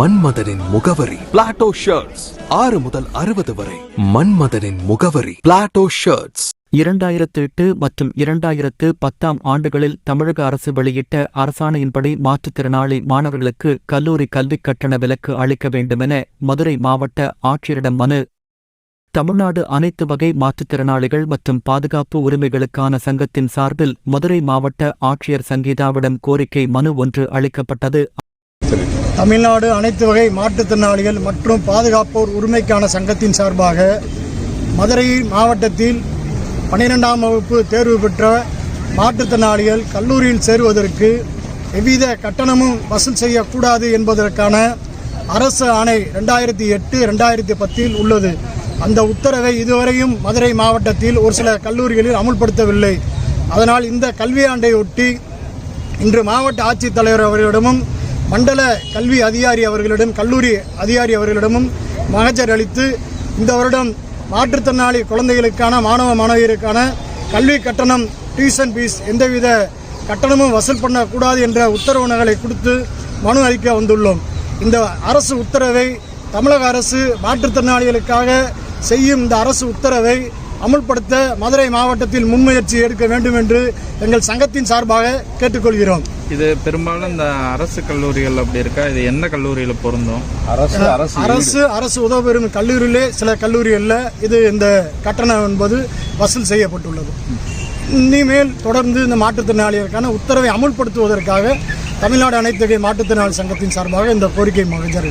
மன்மதனின் முகவரி. Plato shirts ஆறு முதல் அறுபது வரை. மன்மதனின் முகவரி. பிளாட்டோ ஷர்ட்ஸ் இரண்டாயிரத்து எட்டு மற்றும் இரண்டாயிரத்து பத்தாம் ஆண்டுகளில் தமிழக அரசு வெளியிட்ட அரசாணையின்படி மாற்றுத்திறனாளி மாணவர்களுக்கு கல்லூரி கல்விக் கட்டண விலக்கு அளிக்க வேண்டுமென மதுரை மாவட்ட ஆட்சியரிடம் மனு. தமிழ்நாடு அனைத்து வகை மாற்றுத்திறனாளிகள் மற்றும் பாதுகாப்பு உரிமைகளுக்கான சங்கத்தின் சார்பில் மதுரை மாவட்ட ஆட்சியர் சங்கீதாவிடம் கோரிக்கை மனு ஒன்று அளிக்கப்பட்டது. தமிழ்நாடு அனைத்து வகை மாற்றுத்திறனாளிகள் மற்றும் பாதுகாப்போர் உரிமைக்கான சங்கத்தின் சார்பாக மதுரை மாவட்டத்தில் பன்னிரெண்டாம் வகுப்பு தேர்வு பெற்ற மாற்றுத்திறனாளிகள் கல்லூரியில் சேருவதற்கு எவ்வித கட்டணமும் வசூல் செய்யக்கூடாது என்பதற்கான அரசு ஆணை ரெண்டாயிரத்தி எட்டு ரெண்டாயிரத்தி பத்தில் உள்ளது. அந்த உத்தரவை இதுவரையும் மதுரை மாவட்டத்தில் ஒரு சில கல்லூரிகளில் அமுல்படுத்தவில்லை. அதனால் இந்த கல்வியாண்டை ஒட்டி இன்று மாவட்ட ஆட்சித்தலைவர் அவர்களிடமும் மண்டல கல்வி அதிகாரி அவர்களிடம் கல்லூரி அதிகாரி அவர்களிடமும் மகஜர் அளித்து இந்த வருடம் மாற்றுத்திறனாளி குழந்தைகளுக்கான மாணவ மாணவியருக்கான கல்வி கட்டணம் டியூஷன் ஃபீஸ் எந்தவித கட்டணமும் வசூல் பண்ணக்கூடாது என்ற உத்தரவுகளை கொடுத்து மனு அளிக்க வந்துள்ளோம். இந்த அரசு உத்தரவை தமிழக அரசு மாற்றுத்திறனாளிகளுக்காக செய்யும் இந்த அரசு உத்தரவை அமுல்படுத்த மதுரை மாவட்டத்தில் முன்முயற்சி எடுக்க வேண்டும் என்று எங்கள் சங்கத்தின் சார்பாக கேட்டுக்கொள்கிறோம். இது பெரும்பாலும் இந்த அரசு கல்லூரிகள் அப்படி இருக்கா? இது எந்த கல்லூரியில பொருந்தும்? அரசு அரசு அரசு அரசு உதவி பெறும் கல்லூரியிலே சில கல்லூரிகளில் இது இந்த கட்டணம் என்பது வசூல் செய்யப்பட்டுள்ளது. இனிமேல் தொடர்ந்து இந்த மாற்றுத்திறனாளிகளுக்கான உத்தரவை அமுல்படுத்துவதற்காக தமிழ்நாடு அனைத்து வகை மாற்றுத்திறனாளி சங்கத்தின் சார்பாக இந்த கோரிக்கை மகஜர்